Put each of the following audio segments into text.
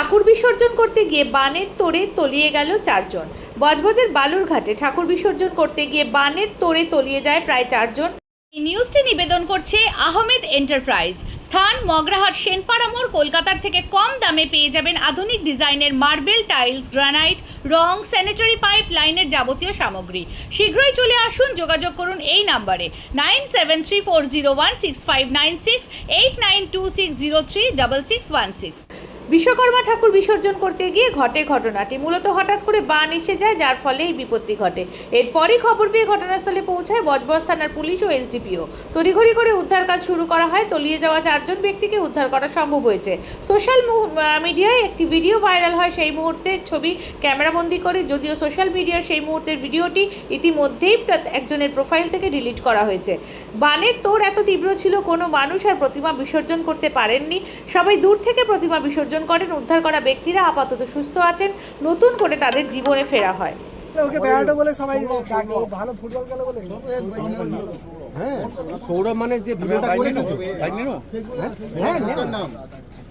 ঠাকুর বিসর্জন করতে গিয়ে বানের তোড়ে তলিয়ে গেল চারজন। বজবজের বালুরঘাটে ঠাকুর বিসর্জন করতে গিয়ে বানের তোড়ে তলিয়ে যায় প্রায় চারজন। এই নিউজটি নিবেদন করছে আহমেদ এন্টারপ্রাইজ। স্থান মগরাহাট সেনপাড়া মোড়, কলকাতার থেকে কম দামে পেয়ে যাবেন আধুনিক ডিজাইনের মার্বেল টাইলস, গ্রানাইট, রং স্যানিটারি পাইপ লাইনের যাবতীয় সামগ্রী। শীঘ্রই চলে আসুন, যোগাযোগ করুন এই নাম্বারে nine seven three four zero one six five nine six, eight nine two six zero three double six one six. Vishwakarma ঠাকুর বিসর্জন করতে গিয়ে ঘটে ঘটনাটি। মূলত হঠাৎ করে বান এসে যায়, যার ফলে এই বিপত্তি ঘটে। এরপরই খবর পেয়ে ঘটনাস্থলে পৌঁছায় বজবজ থানার পুলিশ ও এসডিপিও। তড়িঘড়ি করে উদ্ধার কাজ শুরু করা হয়। তলিয়ে যাওয়া চারজন ব্যক্তিকে উদ্ধার করা সম্ভব হয়েছে। সোশ্যাল মিডিয়ায় একটি ভিডিও ভাইরাল হয় সেই মুহূর্তে ছবি ক্যামেরাবন্দি করে। যদিও সোশ্যাল মিডিয়ার সেই মুহূর্তের ভিডিওটি ইতিমধ্যেই একজনের প্রোফাইল থেকে ডিলিট করা হয়েছে। বানের তোর এত তীব্র ছিল, কোনো মানুষ আর প্রতিমা বিসর্জন করতে পারেননি। সবাই দূর থেকে প্রতিমা বিসর্জন করেন উদ্ধার করা ব্যক্তিরা আপাতত সুস্থ আছেন নতুন করে তাদের জীবনে ফেরা হয় ওকে বেড়াটো বলে সবাই ভালো ফুটবল খেলে বলে হ্যাঁ সৌরভ মানে যে ভিডিওটা করেছে হ্যাঁ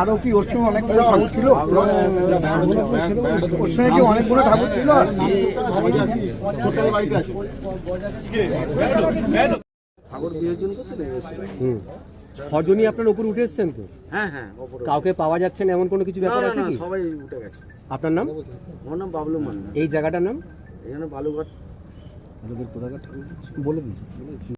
আরও কি ওর সঙ্গে অনেকগুলো ঠাকুর ছিল? ওর সঙ্গে কি অনেকগুলো ঠাকুর ছিল? ঠাকুর করতে লেগেছে ছজনই আপনার উপর উঠে এসছেন তো? হ্যাঁ হ্যাঁ কাউকে পাওয়া যাচ্ছে না এমন কোনো কিছু ব্যাপার আছে না, কি? সবাই উঠে গেছে। আপনার নাম? আমার নাম বাবলু মান্না। এই জায়গাটার নাম? এখানে বালুঘাট। বলে দিন